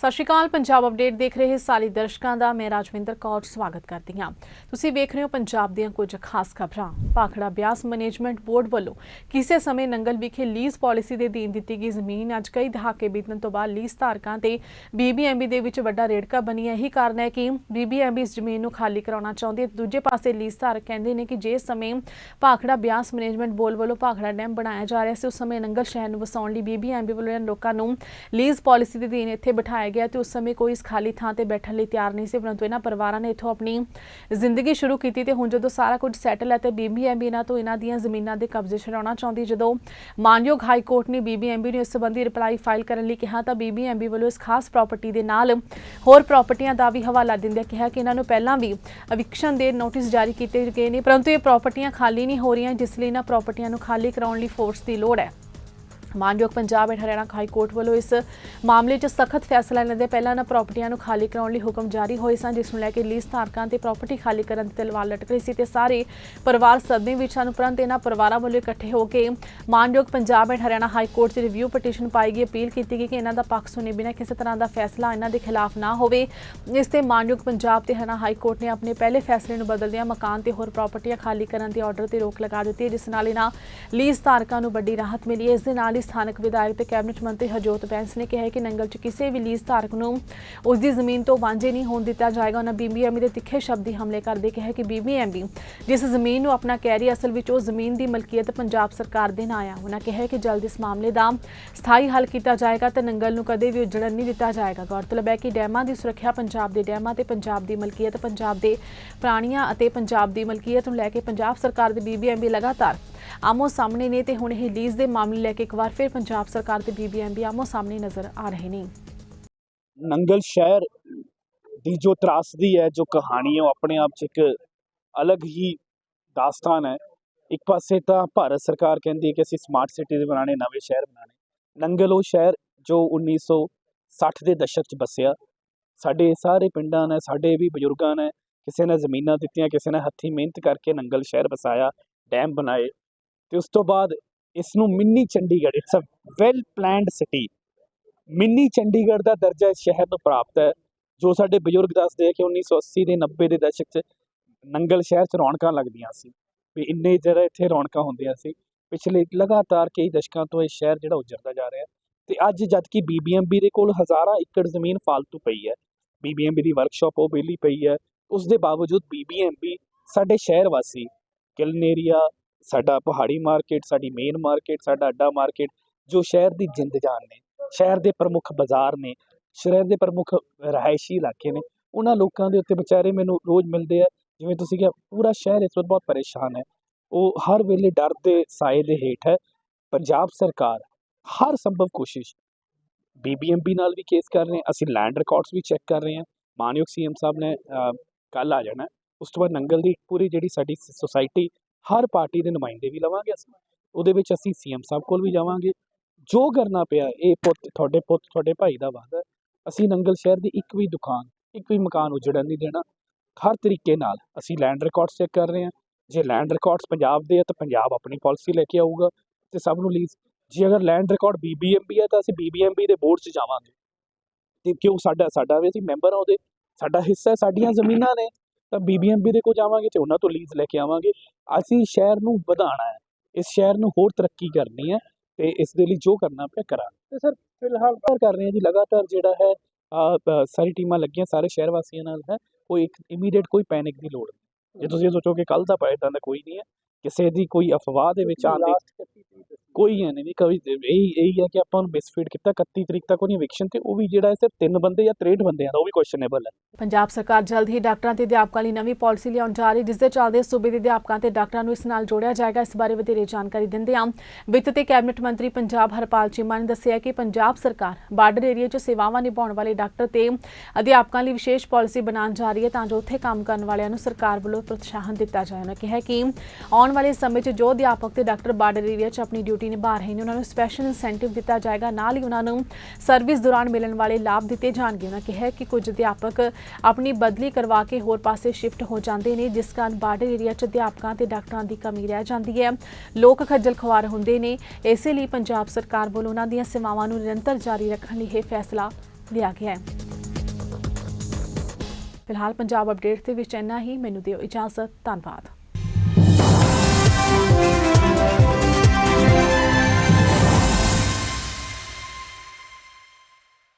ਸਤਿ ਸ਼੍ਰੀ ਅਕਾਲ, ਪੰਜਾਬ ਅਪਡੇਟ ਦੇਖ ਰਹੇ ਸਾਰੇ ਦਰਸ਼ਕਾਂ ਦਾ, ਮੈਂ ਰਾਜਵਿੰਦਰ ਕੌਰ, ਸਵਾਗਤ ਕਰਦੀ ਹਾਂ। ਤੁਸੀਂ ਵੇਖ ਰਹੇ ਹੋ ਪੰਜਾਬ ਦੀਆਂ ਕੁਝ ਖਾਸ ਖਬਰਾਂ। ਭਾਖੜਾ ਬਿਆਸ ਮੈਨੇਜਮੈਂਟ ਬੋਰਡ ਵੱਲੋਂ ਕਿਸੇ ਸਮੇਂ ਨੰਗਲ ਵਿਖੇ ਲੀਜ਼ ਪਾਲਿਸੀ ਦੇ ਅਧੀਨ ਦਿੱਤੀ ਗਈ ਜ਼ਮੀਨ, ਅੱਜ ਕਈ ਦਹਾਕੇ ਬੀਤਣ ਤੋਂ ਬਾਅਦ ਲੀਜ਼ ਧਾਰਕਾਂ ਤੇ ਬੀਬੀਐਮਬੀ ਦੇ ਵਿੱਚ ਵੱਡਾ ਰੇੜਕਾ ਬਣੀ ਹੈ ਇਹੀ ਕਾਰਨ ਹੈ ਕਿ ਬੀਬੀਐਮਬੀ ਇਸ ਜ਼ਮੀਨ ਨੂੰ ਖਾਲੀ ਕਰਾਉਣਾ ਚਾਹੁੰਦੀ ਹੈ ਦੂਜੇ ਪਾਸੇ ਲੀਜ਼ ਧਾਰਕ ਕਹਿੰਦੇ ਨੇ ਕਿ ਜੇ ਸਮੇਂ ਭਾਖੜਾ ਬਿਆਸ ਮੈਨੇਜਮੈਂਟ ਬੋਰਡ ਵੱਲੋਂ ਭਾਖੜਾ ਡੈਮ ਬਣਾਇਆ ਜਾ ਰਿਹਾ ਸੀ, ਉਸ ਸਮੇਂ ਨੰਗਲ ਸ਼ਹਿਰ ਨੂੰ ਵਸਾਉਣ ਲਈ ਬੀਬੀਐਮਬੀ ਵੱਲੋਂ ਇਹਨਾਂ ਲੋਕਾਂ ਨੂੰ ਲੀਜ਼ ਪਾਲਿਸੀ ਦੇ ਅਧੀਨ ਇੱਥੇ ਬਿਠਾਇਆ ਗਿਆ ਤੇ ਉਸ ਸਮੇਂ ਕੋਈ ਇਸ ਖਾਲੀ ਥਾਂ ਤੇ ਬੈਠਣ ਲਈ ਤਿਆਰ ਨਹੀਂ ਸੀ, ਪਰੰਤੂ ਇਹਨਾਂ ਪਰਿਵਾਰਾਂ ਨੇ ਇੱਥੋਂ ਆਪਣੀ ਜ਼ਿੰਦਗੀ ਸ਼ੁਰੂ ਕੀਤੀ ਤੇ ਹੁਣ ਜਦੋਂ ਸਾਰਾ ਕੁਝ ਸੈਟਲ ਹੈ ਤੇ ਬੀਬੀਐਮਬੀ ਇਹਨਾਂ ਤੋਂ ਇਹਨਾਂ ਦੀਆਂ ਜ਼ਮੀਨਾਂ ਦੇ ਕਬਜ਼ੇ ਛਡਾਉਣਾ ਚਾਹੁੰਦੀ, ਜਦੋਂ ਮਾਨਯੋਗ ਹਾਈ ਕੋਰਟ ਨੇ ਬੀਬੀਐਮਬੀ ਨੂੰ ਇਸ ਸੰਬੰਧੀ ਰਿਪਲਾਈ ਫਾਈਲ ਕਰਨ ਲਈ ਕਿਹਾ ਤਾਂ ਬੀਬੀਐਮਬੀ ਵੱਲੋਂ ਇਸ ਖਾਸ ਪ੍ਰਾਪਰਟੀ ਦੇ ਨਾਲ ਹੋਰ ਪ੍ਰਾਪਰਟੀਆਂ ਦਾ ਵੀ ਹਵਾਲਾ ਦਿੰਦਿਆਂ ਕਿਹਾ ਕਿ ਇਹਨਾਂ ਨੂੰ ਪਹਿਲਾਂ ਵੀ ਅਵਿਕਸ਼ਨ ਦੇ ਨੋਟਿਸ ਜਾਰੀ ਕੀਤੇ ਗਏ ਨੇ, ਪਰੰਤੂ ਇਹ ਪ੍ਰਾਪਰਟੀਆਂ ਖਾਲੀ ਨਹੀਂ ਹੋ ਰਹੀਆਂ, ਜਿਸ ਲਈ ਇਹਨਾਂ ਪ੍ਰਾਪਰਟੀਆਂ ਨੂੰ ਖਾਲੀ ਕਰਾਉਣ ਲਈ ਫੋਰਸ ਦੀ ਲੋੜ ਹੈ। ਮਾਨਯੋਗ Punjab and Haryana high court ਵੱਲੋਂ ਇਸ ਮਾਮਲੇ 'ਚ ਸਖਤ ਫੈਸਲਾ ਲੈਣ ਦੇ ਪਹਿਲਾਂ ਇਹਨਾਂ ਪ੍ਰਾਪਰਟੀਆਂ ਨੂੰ ਖਾਲੀ ਕਰਾਉਣ ਲਈ ਹੁਕਮ ਜਾਰੀ ਹੋਏ ਸਨ, ਜਿਸ ਨੂੰ ਲੈ ਕੇ ਲੀਜ਼ ਧਾਰਕਾਂ ਤੇ ਪ੍ਰਾਪਰਟੀ ਖਾਲੀ ਕਰਨ ਦੀ ਤਲਵਾਰ ਲਟਕ ਰਹੀ ਸੀ ਤੇ ਸਾਰੇ ਪਰਿਵਾਰ ਸਦਮੇ ਵਿੱਚ ਹਨ ਉਪਰੰਤ ਇਹਨਾਂ ਪਰਿਵਾਰਾਂ ਵੱਲੋਂ ਇਕੱਠੇ ਹੋ ਕੇ ਮਾਨਯੋਗ Punjab and Haryana high court 'ਚ ਰਿਵਿਊ ਪਟੀਸ਼ਨ ਪਾਈ ਗਈ, ਅਪੀਲ ਕੀਤੀ ਗਈ ਕਿ ਇਹਨਾਂ ਦਾ ਪੱਖ ਸੁਣੇ ਬਿਨਾਂ ਕਿਸੇ ਤਰ੍ਹਾਂ ਦਾ ਫੈਸਲਾ ਇਹਨਾਂ ਦੇ ਖਿਲਾਫ ਨਾ ਹੋਵੇ। ਇਸ ਤੇ ਮਾਨਯੋਗ ਪੰਜਾਬ ਤੇ ਹਰਿਆਣਾ ਹਾਈ ਕੋਰਟ ਨੇ ਆਪਣੇ ਪਹਿਲੇ ਫੈਸਲੇ ਨੂੰ ਬਦਲਦਿਆਂ ਮਕਾਨ ਤੇ ਹੋਰ ਪ੍ਰਾਪਰਟੀਆਂ ਖਾਲੀ ਕਰਨ ਦੇ ਆਰਡਰ ਤੇ ਰੋਕ ਲਗਾ ਦਿੱਤੀ, ਜਿਸ ਨਾਲ ਇਹਨਾਂ ਲੀਜ਼ ਧਾਰਕਾਂ ਨੂੰ ਵੱਡੀ ਰਾਹਤ ਮਿਲੀ। ਹੈ ਇਸ ਦੇ ਨਾਲ ਹੀ ਸਥਾਨਕ ਵਿਧਾਇਕ ਤੇ ਕੈਬਨਿਟ ਮੰਤਰੀ ਹਰਜੋਤ ਬੈਂਸ ਨੇ ਕਿਹਾ ਕਿ ਨੰਗਲ 'ਚ ਕਿਸੇ ਵੀ ਲੀਜ਼ ਧਾਰਕ ਨੂੰ ਉਸ ਦੀ ਜ਼ਮੀਨ ਤੋਂ ਵਾਂਝੇ ਨਹੀਂ ਹੋਣ ਦਿੱਤਾ ਜਾਏਗਾ। ਉਹਨਾਂ ਬੀਬੀਐਮਬੀ ਦੇ ਤਿੱਖੇ ਸ਼ਬਦੀ ਹਮਲੇ ਕਰਦੇ ਕਿਹਾ ਕਿ ਬੀਬੀਐਮਬੀ ਜਿਸ ਜ਼ਮੀਨ ਨੂੰ ਆਪਣਾ ਕਹਿ ਰਹੀ ਅਸਲ ਵਿੱਚ ਉਹ ਜ਼ਮੀਨ ਦੀ ਮਲਕੀਅਤ ਪੰਜਾਬ ਸਰਕਾਰ ਦੇ ਨਾਂ ਆ ਉਹਨਾਂ ਕਿਹਾ ਕਿ ਜਲਦ ਇਸ ਮਾਮਲੇ ਦਾ ਸਥਾਈ ਹੱਲ ਕੀਤਾ ਜਾਏਗਾ ਤੇ ਨੰਗਲ ਨੂੰ ਕਦੇ ਵੀ ਉਜੜਨ ਨਹੀਂ ਦਿੱਤਾ ਜਾਏਗਾ। ਗੌਰਤਲਬ ਹੈ ਕਿ ਡੈਮਾਂ ਦੀ ਸੁਰੱਖਿਆ ਪੰਜਾਬ ਦੇ ਡੈਮਾਂ ਤੇ ਪੰਜਾਬ ਦੀ ਮਲਕੀਅਤ, ਪੰਜਾਬ ਦੇ ਪ੍ਰਾਣੀਆਂ ਅਤੇ ਪੰਜਾਬ ਦੀ ਮਲਕੀਅਤ ਨੂੰ ਲੈ ਕੇ ਪੰਜਾਬ ਸਰਕਾਰ ਦੇ ਬੀਬੀਐਮਬੀ ਲਗਾਤਾਰ ਆਮੋ ਸਾਹਮਣੇ ਨੇ ਤੇ ਹੁਣ ਇਹ ਲੀਜ਼ ਦੇ ਮਾਮਲੇ ਲੈ ਕੇ ਇੱਕ ਵਾਰ ਫਿਰ ਪੰਜਾਬ ਸਰਕਾਰ ਤੇ ਬੀਬੀਐਮਬੀ ਆਮੋ ਸਾਹਮਣੇ ਨਜ਼ਰ ਆ ਰਹੇ ਨੇ। ਨੰਗਲ ਸ਼ਹਿਰ ਦੀ ਜੋ ਤਰਾਸਦੀ ਹੈ, ਜੋ ਕਹਾਣੀ ਹੈ, ਉਹ ਆਪਣੇ ਆਪ 'ਚ ਇੱਕ ਅਲੱਗ ਹੀ ਦਾਸਤਾਨ ਹੈ। ਇੱਕ ਪਾਸੇ ਤਾਂ ਭਾਰਤ ਸਰਕਾਰ ਕਹਿੰਦੀ ਹੈ ਕਿ ਅਸੀਂ ਸਮਾਰਟ ਸਿਟੀਜ਼ ਦੇ ਬਣਾਣੇ ਨਵੇਂ ਸ਼ਹਿਰ ਬਣਾਣੇ ਨੰਗਲ ਉਹ ਸ਼ਹਿਰ ਜੋ 1960 ਦੇ ਦਸ਼ਕ 'ਚ ਬਸਿਆ ਸਾਡੇ ਸਾਰੇ ਪਿੰਡਾਂ ਨੇ, ਸਾਡੇ ਵੀ ਬਜ਼ੁਰਗਾਂ ਨੇ ਕਿਸੇ ਨੇ ਜ਼ਮੀਨਾਂ ਦਿੱਤੀਆਂ, ਕਿਸੇ ਨੇ ਹੱਥੀਂ ਮਿਹਨਤ ਕਰਕੇ ਨੰਗਲ ਸ਼ਹਿਰ ਬਸਾਇਆ ਡੈਮ ਬਣਾਏ। ਤੇ ਉਸ ਤੋਂ ਬਾਅਦ ਇਸ ਨੂੰ mini Chandigarh it's a well planned city mini Chandigarh ਦਾ ਦਰਜਾ ਇਸ ਸ਼ਹਿਰ ਨੂੰ ਪ੍ਰਾਪਤ ਹੈ, ਜੋ ਸਾਡੇ ਬਜ਼ੁਰਗ ਦੱਸਦੇ ਆ ਕਿ 1980 ਦੇ 90 ਦੇ ਦਸ਼ਕ 'ਚ ਨੰਗਲ ਸ਼ਹਿਰ 'ਚ ਰੌਣਕਾਂ ਲੱਗਦੀਆਂ ਸੀ, ਵੀ ਇੰਨੇ ਜਿਹੜਾ ਇੱਥੇ ਰੌਣਕਾਂ ਹੁੰਦੀਆਂ ਸੀ। ਪਿਛਲੇ ਲਗਾਤਾਰ ਕਈ ਦਸ਼ਕਾਂ ਤੋਂ ਇਹ ਸ਼ਹਿਰ ਜਿਹੜਾ ਉਜੜਦਾ ਜਾ ਰਿਹਾ ਹੈ ਤੇ ਅੱਜ ਜਦ ਕਿ ਬੀਬੀਐਮਬੀ ਦੇ ਕੋਲ ਹਜ਼ਾਰਾਂ ਏਕੜ ਜ਼ਮੀਨ ਫਾਲਤੂ ਪਈ ਹੈ। ਬੀਬੀਐਮਬੀ ਦੀ ਵਰਕਸ਼ਾਪ ਉਹ ਵਿਹਲੀ ਪਈ ਹੈ। ਉਸ ਦੇ ਬਾਵਜੂਦ ਬੀਬੀਐਮਬੀ ਸਾਡੇ ਸ਼ਹਿਰ ਵਾਸੀ ਕਿਲਨੇਰੀਆ ਸਾਡਾ ਪਹਾੜੀ ਮਾਰਕੀਟ, ਸਾਡੀ ਮੇਨ ਮਾਰਕੀਟ, ਸਾਡਾ ਅੱਡਾ ਮਾਰਕੀਟ, ਜੋ ਸ਼ਹਿਰ ਦੀ ਜਿੰਦ ਜਾਨ ਨੇ, ਸ਼ਹਿਰ ਦੇ ਪ੍ਰਮੁੱਖ ਬਾਜ਼ਾਰ ਨੇ, ਸ਼ਹਿਰ ਦੇ ਪ੍ਰਮੁੱਖ ਰਹਾਇਸ਼ੀ ਇਲਾਕੇ ਨੇ, ਉਹਨਾਂ ਲੋਕਾਂ ਦੇ ਉੱਤੇ ਵਿਚਾਰੇ ਮੈਨੂੰ ਰੋਜ਼ ਮਿਲਦੇ ਆ, ਜਿਵੇਂ ਤੁਸੀਂ ਕਿਹਾ, ਪੂਰਾ ਸ਼ਹਿਰ ਇਸ ਵਕਤ ਬਹੁਤ ਪਰੇਸ਼ਾਨ ਹੈ। ਉਹ ਹਰ ਵੇਲੇ ਡਰ ਦੇ ਸਾਏ ਦੇ ਹੇਠ ਹੈ। ਪੰਜਾਬ ਸਰਕਾਰ ਹਰ ਸੰਭਵ ਕੋਸ਼ਿਸ਼ ਬੀਬੀਐਮਬੀ ਨਾਲ ਵੀ ਕੇਸ ਕਰ ਰਹੇ ਹਾਂ, ਅਸੀਂ ਲੈਂਡ ਰਿਕਾਰਡਸ ਵੀ ਚੈੱਕ ਕਰ ਰਹੇ ਹਾਂ। ਮਾਨਯੋਗ ਸੀਐਮ ਸਾਹਿਬ ਨੇ ਕੱਲ ਆ ਜਾਣਾ, ਉਸ ਤੋਂ ਬਾਅਦ ਨੰਗਲ ਦੀ ਪੂਰੀ ਜਿਹੜੀ ਸਾਡੀ ਸੁਸਾਇਟੀ ਹਰ ਪਾਰਟੀ ਦੇ ਨੁਮਾਇੰਦੇ ਵੀ ਲਵਾਂਗੇ ਅਸੀਂ। ਉਹਦੇ ਵਿੱਚ ਅਸੀਂ ਸੀਐਮ ਸਾਹਿਬ ਕੋਲ ਵੀ ਜਾਵਾਂਗੇ। ਜੋ ਕਰਨਾ ਪਿਆ, ਇਹ ਪੁੱਤ, ਤੁਹਾਡੇ ਪੁੱਤ, ਤੁਹਾਡੇ ਭਾਈ ਦਾ ਵਾਅਦਾ ਅਸੀਂ ਨੰਗਲ ਸ਼ਹਿਰ ਦੀ ਇੱਕ ਵੀ ਦੁਕਾਨ, ਇੱਕ ਵੀ ਮਕਾਨ ਉਜੜਨ ਨਹੀਂ ਦੇਣਾ। ਹਰ ਤਰੀਕੇ ਨਾਲ ਅਸੀਂ ਲੈਂਡ ਰਿਕਾਰਡਸ ਚੈੱਕ ਕਰ ਰਹੇ ਹਾਂ। ਜੇ ਲੈਂਡ ਰਿਕਾਰਡਸ ਪੰਜਾਬ ਦੇ ਆ, ਤਾਂ ਪੰਜਾਬ ਆਪਣੀ ਪਾਲਿਸੀ ਲੈ ਕੇ ਆਊਗਾ ਤੇ ਸਭ ਨੂੰ ਲੀਜ਼ ਜੇ ਅਗਰ ਲੈਂਡ ਰਿਕਾਰਡ ਬੀਬੀਐਮਬੀ ਹੈ, ਤਾਂ ਅਸੀਂ ਬੀਬੀਐਮਬੀ ਦੇ ਬੋਰਡ 'ਚ ਜਾਵਾਂਗੇ। ਤੇ ਕਿਉਂ ਸਾਡਾ ਸਾਡਾ ਵੀ ਅਸੀਂ ਮੈਂਬਰ ਆ ਉਹਦੇ। ਸਾਡਾ ਹਿੱਸਾ ਸਾਡੀਆਂ ਜ਼ਮੀਨਾਂ ਨੇ। ਤਾਂ ਬੀਬੀਐਮਬੀ ਦੇ ਕੋਲ ਜਾਵਾਂਗੇ ਤੇ ਉਹਨਾਂ ਤੋਂ ਲੀਜ਼ ਲੈ ਕੇ ਆਵਾਂਗੇ। ਅਸੀਂ ਸ਼ਹਿਰ ਨੂੰ ਵਧਾਉਣਾ ਹੈ। ਇਸ ਸ਼ਹਿਰ ਨੂੰ ਹੋਰ ਤਰੱਕੀ ਕਰਨੀ ਹੈ ਤੇ ਇਸ ਦੇ ਲਈ ਜੋ ਕਰਨਾ ਪਿਆ ਕਰਾਂਗੇ। ਤੇ ਸਰ ਫਿਲਹਾਲ ਕਰ ਰਹੇ ਹਾਂ ਜੀ ਲਗਾਤਾਰ ਜਿਹੜਾ ਹੈ ਸਾਰੀ ਟੀਮਾਂ ਲੱਗੀਆਂ ਸਾਰੇ ਸ਼ਹਿਰ ਵਾਸੀਆਂ ਨਾਲ ਹੈ ਕੋਈ ਇੱਕ ਇਮੀਡੀਏਟ ਕੋਈ ਪੈਨਿਕ ਦੀ ਲੋੜ ਨਹੀਂ। ਜੇ ਤੁਸੀਂ ਇਹ ਸੋਚੋ ਕਿ ਕੱਲ ਦਾ ਪਾਇਆ ਤਾਂ ਕੋਈ ਨਹੀਂ ਹੈ। ਕਿਸੇ ਦੀ ਕੋਈ ਅਫਵਾਹ ਦੇ ਵਿੱਚ ਆਉਣ ਦੀ ਕੋਈ ਹੈ ਨਹੀਂ ਕੋਈ ਇਹੀ ਇਹੀ ਹੈ ਕਿ ਆਪਾਂ ਨੂੰ ਮਿਸਫੀਡ ਕੀਤਾ 31 ਤਰੀਕ ਤੱਕ ਉਹਦੀ eviction ਤੇ ਉਹ ਵੀ ਜਿਹੜਾ ਹੈ ਸਿਰਫ ਤਿੰਨ ਬੰਦੇ ਜਾਂ 63 ਬੰਦਿਆਂ ਦਾ, ਉਹ ਵੀ ਕੁਐਸਚਨੇਬਲ ਹੈ। ਪੰਜਾਬ ਸਰਕਾਰ ਜਲਦ ਹੀ ਡਾਕਟਰਾਂ ਤੇ ਅਧਿਆਪਕਾਂ ਲਈ ਨਵੀਂ ਪਾਲਿਸੀ ਲਿਆਉਣ ਜਾ ਰਹੀ ਜਿਸ ਦੇ ਚੱਲਦੇ ਸੂਬੇ ਦੇ ਅਧਿਆਪਕਾਂ ਤੇ ਡਾਕਟਰਾਂ ਨੂੰ ਇਸ ਨਾਲ ਜੋੜਿਆ ਜਾਏਗਾ। ਇਸ ਬਾਰੇ ਵਧੇਰੇ ਜਾਣਕਾਰੀ ਦਿੰਦੇ ਹਾਂ। ਵਿੱਤ ਤੇ ਕੈਬਨਿਟ ਮੰਤਰੀ ਪੰਜਾਬ ਹਰਪਾਲ ਚੀਮਾ ਨੇ ਦੱਸਿਆ ਕਿ ਪੰਜਾਬ ਸਰਕਾਰ ਬਾਰਡਰ ਏਰੀਆ 'ਚ ਸੇਵਾਵਾਂ ਨਿਭਾਉਣ ਵਾਲੇ ਡਾਕਟਰ ਤੇ ਅਧਿਆਪਕਾਂ ਲਈ ਵਿਸ਼ੇਸ਼ ਪਾਲਿਸੀ ਬਣਾਉਣ ਜਾ ਰਹੀ ਹੈ ਤਾਂ ਜੋ ਉੱਥੇ ਕੰਮ ਕਰਨ ਵਾਲਿਆਂ ਨੂੰ ਸਰਕਾਰ ਵੱਲੋਂ ਪ੍ਰੋਤਸਾਹਨ ਦਿੱਤਾ ਜਾਏ। ਉਹਨਾਂ ਕਿਹਾ ਕਿ ਆਉਣ ਵਾਲੇ ਸਮੇਂ 'ਚ ਜੋ ਅਧਿਆਪਕ ਤੇ ਡਾਕਟਰ ਬਾਰਡਰ ਏਰੀਆ 'ਚ ਆਪਣੀ ਡਿਊਟੀ ਨਿਭਾ ਰਹੇ ਨੇ। ਉਹਨਾਂ ਨੂੰ ਸਪੈਸ਼ਲ ਇਨਸੈਂਟਿਵ ਦਿੱਤਾ ਜਾਏਗਾ। ਨਾਲ ਹੀ ਉਹਨਾਂ ਨੂੰ ਸਰਵਿਸ ਦੌਰਾਨ ਮਿਲਣ ਵਾਲੇ ਲਾਭ ਦਿੱਤੇ ਜਾਣਗੇ। ਉਹਨਾਂ ਕਿਹਾ ਕਿ ਕੁਝ ਅਧਿਆਪਕ ਆਪਣੀ ਬਦਲੀ ਕਰਵਾ ਕੇ ਹੋਰ ਪਾਸੇ ਸ਼ਿਫਟ ਹੋ ਜਾਂਦੇ ਨੇ, ਜਿਸ ਕਾਰਨ ਬਾਰਡਰ ਏਰੀਆ 'ਚ ਅਧਿਆਪਕਾਂ ਤੇ ਡਾਕਟਰਾਂ ਦੀ ਕਮੀ ਰਹਿ ਜਾਂਦੀ ਹੈ। ਲੋਕ ਖੱਜਲ ਖੁਆਰ ਹੁੰਦੇ ਨੇ। ਇਸੇ ਲਈ ਪੰਜਾਬ ਸਰਕਾਰ ਵੱਲੋਂ ਉਹਨਾਂ ਦੀਆਂ ਸੇਵਾਵਾਂ ਨੂੰ ਨਿਰੰਤਰ ਜਾਰੀ ਰੱਖਣ ਲਈ ਇਹ ਫੈਸਲਾ ਲਿਆ ਗਿਆ ਹੈ। ਫਿਲਹਾਲ ਪੰਜਾਬ ਅਪਡੇਟ ਦੇ ਵਿੱਚ ਇੰਨਾ ਹੀ। ਮੈਨੂੰ ਦਿਓ ਇਜਾਜ਼ਤ। ਧੰਨਵਾਦ।